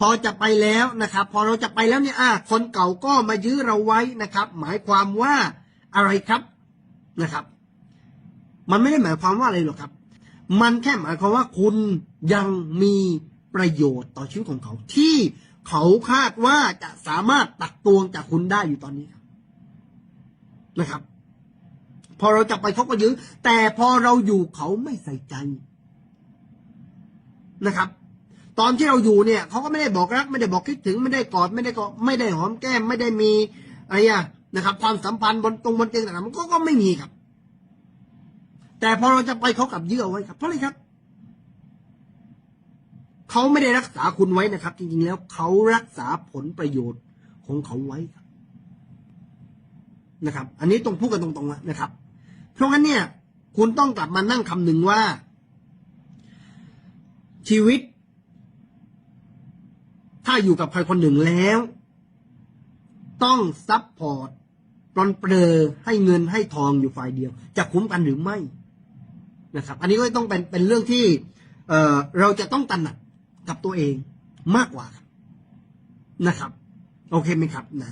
พอจะไปแล้วนะครับ พอเราจะไปแล้วเนี่ยอะคนเก่าก็มายื้อเราไว้นะครับ หมายความว่าอะไรครับนะครับ มันไม่ได้หมายความว่าอะไรหรอกครับ มันแค่หมายความว่าคุณยังมีประโยชน์ต่อชีวิตของเขาที่เขาคาดว่าจะสามารถตักตวงจากคุณได้อยู่ตอนนี้นะครับ พอเราจะไปเขาก็ยื้อแต่พอเราอยู่เขาไม่ใส่ใจนะครับ ตอนที่เราอยู่เนี่ยเขาก็ไม่ได้บอกรัก ไม่ได้บอกคิดถึงไม่ได้กอดไม่ได้กอดไม่ได้หอมแก้มไม่ได้มีอะไรอะนะครับ ความสัมพันธ์บนตรงบนเตียงต่างๆมันก็ก็ไม่มีครับ แต่พอเราจะไปเขากับเยื้อไว้ครับ เพราะอะไรครับเขาไม่ได้รักษาคุณไว้นะครับ จริงๆแล้วเขารักษาผลประโยชน์ของเขาไว้ครับนะครับ อันนี้ต้องพูดกันตรงๆนะครับ เพราะงั้นเนี่ย คุณต้องกลับมานั่งคำหนึ่งว่า ชีวิต ถ้าอยู่กับใครคนหนึ่งแล้ว ต้องซับพอร์ตปลอนเปลือให้เงินให้ทองอยู่ฝ่ายเดียว จะคุ้มกันหรือไม่นะครับ อันนี้ก็ต้องเป็นเป็นเรื่องที่เออเราจะต้องตันหนักกับตัวเองมากกว่านะครับ โอเคไหมครับนะ